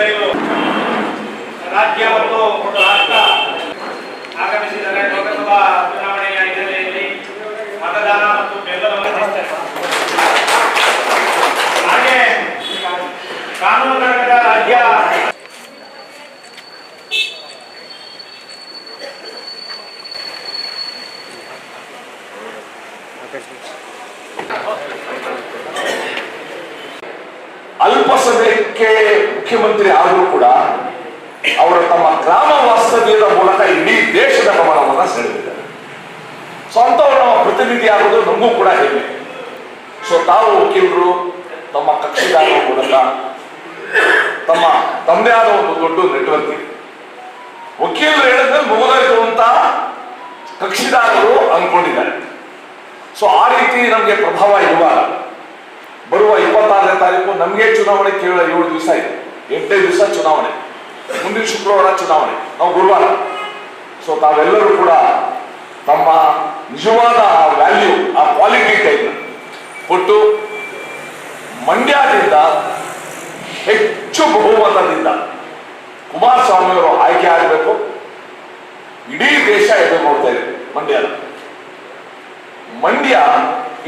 ಎಲ್ಲರಿಗೂ ರಾಜ್ಯ ಮತ್ತು ರಾಷ್ಟ್ರ ಆಗಮಿಸಿದ್ದಾರೆ ಲೋಕಸಭಾ ಚುನಾವಣೆಯ ಹಿನ್ನೆಲೆಯಲ್ಲಿ ಮತದಾನ ಮತ್ತು ಬೆಂಬಲವನ್ನು ಹಾಗೆ ಕಾನೂನು ರಾಜ್ಯ Thank you. ಅಲ್ಪ ಸಮಯಕ್ಕೆ ಮುಖ್ಯಮಂತ್ರಿ ಆದರೂ ಕೂಡ ಅವರು ತಮ್ಮ ಗ್ರಾಮ ವಾಸ್ತವ್ಯದ ಮೂಲಕ ಇಡೀ ದೇಶದ ಗಮನವನ್ನು ಸೆಳೆದಿದ್ದಾರೆ. ಸೊ ಅಂಥವ್ರು ನಮ್ಮ ಪ್ರತಿನಿಧಿ ಆಗೋದು ನಮಗೂ ಕೂಡ ಹೆಮ್ಮೆ. ಸೊ ತಾವು ವಕೀಲರು, ತಮ್ಮ ಕಕ್ಷಿದಾರರ ಮೂಲಕ, ತಮ್ಮ ತಮ್ಮದೇ ಆದ ಒಂದು ದೊಡ್ಡ ನೆಟ್ವರ್ಕ್ ಇದೆ. ವಕೀಲರು ಹೇಳಿದ್ರೆ ಮುಗಿದೋಯ್ತು ಅಂತ ಕಕ್ಷಿದಾರರು ಅನ್ಕೊಂಡಿದ್ದಾರೆ ಸೊ ಆ ರೀತಿ ನಮಗೆ ಪ್ರಭಾವ ಇರುವಾಗ ಬರುವ ಇಪ್ಪತ್ತಾರನೇ ತಾರೀಕು ನಮಗೆ ಚುನಾವಣೆ ಕೇವಲ ಏಳು ದಿವಸ ಇದೆ. ಎಂಟನೇ ದಿವಸ ಚುನಾವಣೆ. ಮುಂದಿನ ಶುಕ್ರವಾರ ಚುನಾವಣೆ. ನಾವು ಗುರುವಾರ. ಸೊ ತಾವೆಲ್ಲರೂ ಕೂಡ ತಮ್ಮ ನಿಜವಾದ ಆ ವ್ಯಾಲ್ಯೂ ಆ ಕ್ವಾಲಿಟಿ ಟೈಮ್ ಕೊಟ್ಟು ಮಂಡ್ಯದಿಂದ ಹೆಚ್ಚು ಬಹುಮತದಿಂದ ಕುಮಾರಸ್ವಾಮಿಯವರು ಆಯ್ಕೆ ಆಗಬೇಕು. ಇಡೀ ದೇಶ ಎದುರು ನೋಡ್ತಾ ಇದೆ ಮಂಡ್ಯ ಮಂಡ್ಯ,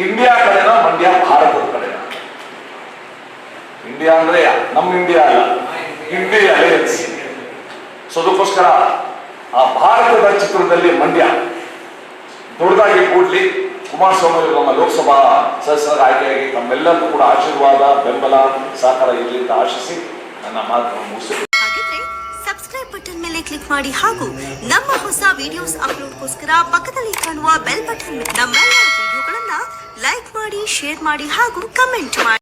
ಇಂಡಿಯಾ ಕಡೆನ ಮಂಡ್ಯ ಕಡೆನ ಇಂಡಿಯಾ ಅಂದ್ರೆ ನಮ್ಮ ಇಂಡಿಯಾ ಅಲ್ಲ. ಇಂಡಿಯಾ ಅಲಯನ್ಸ್ ಸೊ ಅದಕ್ಕೋಸ್ಕರ ಆ ಭಾರತದ ಚಿತ್ರದಲ್ಲಿ ಮಂಡ್ಯ. ದೊಡ್ಡದಾಗಿ ಕೂಡ್ಲಿ ಕುಮಾರಸ್ವಾಮಿ ನಮ್ಮ ಲೋಕಸಭಾ ಸದಸ್ಯರ ಆಯ್ಕೆಯಾಗಿ ತಮ್ಮೆಲ್ಲರಿಗೂ ಕೂಡ ಆಶೀರ್ವಾದ, ಬೆಂಬಲ, ಸಹಕಾರ ಇರಲಿ ಅಂತ ಆಶಿಸಿ ನನ್ನ ಮಾತನ್ನು ಮುಗಿಸಿ. ಹಾಗಿದ್ರೆ ಸಬ್ಸ್ಕ್ರೈಬ್ ಬಟನ್ ಮೇಲೆ ಕ್ಲಿಕ್ ಮಾಡಿ ಹಾಗೂ ನಮ್ಮ ಹೊಸ ವಿಡಿಯೋಸ್ ಅಪ್ಲೋಡ್ಗೋಸ್ಕರ ಪಕ್ಕದಲ್ಲಿ ಕಾಣುವ ಬೆಲ್ ಬಟನ್ ನಮ್ಮೆಲ್ಲ ವಿಡಿಯೋಗಳನ್ನ ಲೈಕ್ ಮಾಡಿ ಶೇರ್ ಮಾಡಿ ಹಾಗೂ ಕಮೆಂಟ್ ಮಾಡಿ.